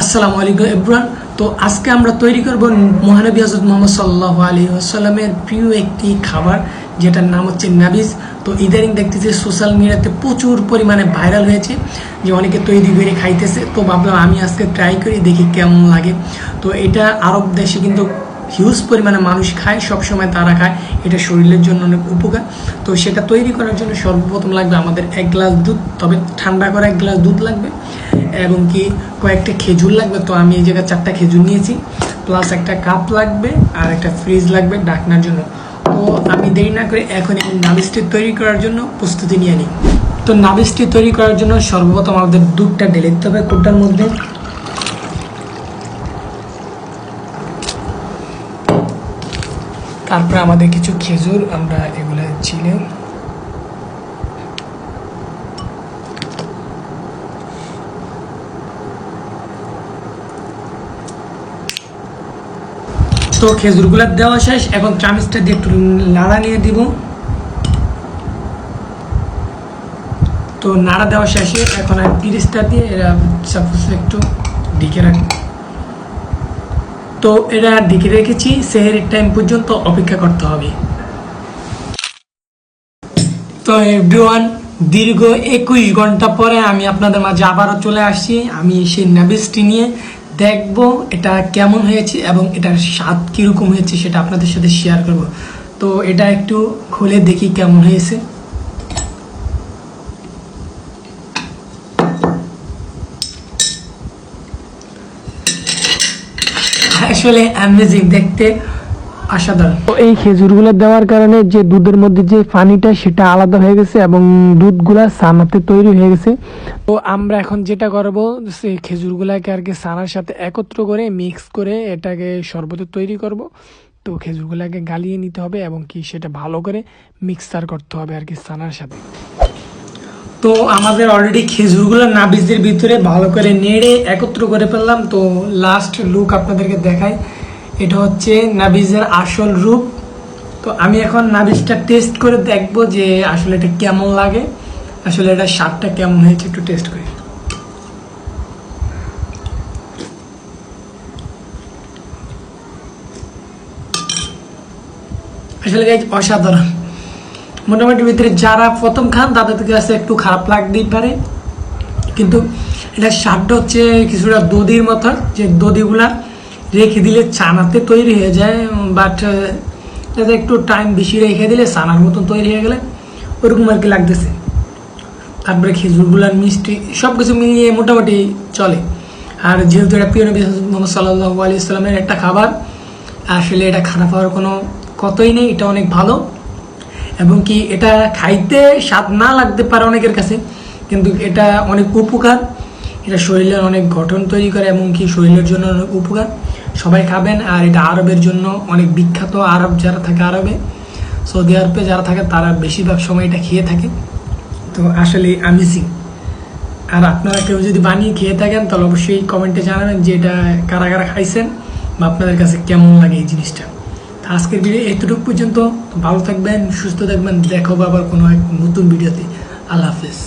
আসসালামু আলাইকুম ইব্রান তো আজকে আমরা তৈরি করব মহানবী হজরত মোহাম্মদ সাল্লাহ আলী আসসালামের প্রিয় একটি খাবার, যেটার নাম হচ্ছে নাবিজ। তো ইদানিং দেখতেছি সোশ্যাল মিডিয়াতে প্রচুর পরিমাণে ভাইরাল হয়েছে, যে অনেকে তৈরি করে খাইতেছে। তো ভাবলাম আমি আজকে ট্রাই করি, দেখি কেমন লাগে। তো এটা আরব দেশে কিন্তু হিউজ পরিমাণে মানুষ খায়, সবসময় তারা খায়। এটা শরীরের জন্য অনেক উপকার। তো সেটা তৈরি করার জন্য সর্বপ্রথম লাগবে আমাদের এক গ্লাস দুধ, তবে ঠান্ডা করা এক গ্লাস দুধ লাগবে। এবং কি কয়েকটা খেজুর লাগবে। তো আমি এই জায়গায় চারটা খেজুর নিয়েছি। প্লাস একটা কাপ লাগবে আর একটা ফ্রিজ লাগবে ডাকনার জন্য। তো আমি দেরি না করে এখন এই নাবিসটি তৈরি করার জন্য প্রস্তুতি নিয়ে নিই। তো নাবিসটি তৈরি করার জন্য সর্বপ্রথম আমাদের দুধটা ঢেলে দিতে হবে। কোটার মধ্যে তারপরে আমাদের কিছু খেজুর, আমরা এগুলো ছিলে তো খেজুরগুলো দেওয়া শেষ, এখন চামিচটা দিয়ে একটু নাড়া নিয়ে দিব। তো নাড়া দেওয়া শেষে এখন আর তিরিশটা দিয়ে এরা সাপোজ একটু ঢেকে রাখব তো এটা ঢেকে রেখেছি, সেহের টাইম পর্যন্ত অপেক্ষা করতে হবে। তো এভরিওয়ান দীর্ঘ একুশ ঘণ্টা পরে আমি আপনাদের মাঝে আবারও চলে আসছি। আমি সেই নাবিসটি নিয়ে দেখব এটা কেমন হয়েছে এবং এটার স্বাদ কীরকম হয়েছে সেটা আপনাদের সাথে শেয়ার করব। তো এটা একটু খুলে দেখি কেমন হয়েছে। আসলে অ্যামেজিং দেখতে অসাধারণ। তো এই খেজুরগুলো দেওয়ার কারণে যে দুধের মধ্যে যে পানিটা, সেটা আলাদা হয়ে গেছে এবং দুধগুলা সানাতে তৈরি হয়ে গেছে। তো আমরা এখন যেটা করব সেই খেজুরগুলাকে আর কি সানার সাথে একত্র করে মিক্স করে এটাকে শরবত তৈরি করব। তো খেজুরগুলাকে গালিয়ে নিতে হবে এবং কি সেটা ভালো করে মিক্সার করতে হবে আর কি সানার সাথে। তো আমাদের অলরেডি খেজুরগুলো নাবিজের ভিতরে ভালো করে নেড়ে একত্র করে ফেললাম। তো লাস্ট লুক আপনাদেরকে দেখাই। এটা হচ্ছে নাবিজের আসল রূপ। তো আমি এখন নাবিজটা টেস্ট করে দেখব যে আসলে এটা কেমন লাগে। আসলে এটা স্বাদটা কেমন হয়েছে একটু টেস্ট করি। আসলে অসাধারণ। মোটামুটি ভিতরে যারা প্রথম খান, তাদের কাছে একটু খারাপ লাগতেই পারে। কিন্তু এটা স্বাদটা হচ্ছে কিছুটা দধির মতো যে দধিগুলা রেখে দিলে চানাতে তৈরি হয়ে যায় বাট যাতে একটু টাইম বেশি রেখে দিলে চানার মতন তৈরি হয়ে গেলে ওরকম আর কি লাগতেছে। তারপরে খেজুরগুলার মিষ্টি সব কিছু মিলিয়ে মোটামুটি চলে। আর যেহেতু এটা প্রিয় নবী মোহাম্মদ সাল্লাহ আলি ইসলামের একটা খাবার, আসলে এটা খারাপ হওয়ার কোনো কতই নেই, এটা অনেক ভালো। এবং কি এটা খাইতে স্বাদ না লাগতে পারে অনেকের কাছে, কিন্তু এটা অনেক উপকার। এটা শরীরের অনেক গঠন তৈরি করে এবং কি শরীরের জন্য অনেক উপকার। সবাই খাবেন, আর এটা আরবের জন্য অনেক বিখ্যাত আরব যারা থাকে আরবে, সৌদি আরবে যারা থাকে তারা বেশিরভাগ সময় এটা খেয়ে থাকে। তো আসলে আমিজিং আর আপনারা কেউ যদি বানিয়ে খেয়ে থাকেন, তাহলে অবশ্যই কমেন্টে জানাবেন যে এটা কারা কারা খাইছেন বা আপনাদের কাছে কেমন লাগে এই জিনিসটা। আজকের ভিডিও এতটুকু পর্যন্ত। ভালো থাকবেন, সুস্থ থাকবেন। দেখো আবার কোনো এক নতুন ভিডিওতে আল্লাহ হাফেজ।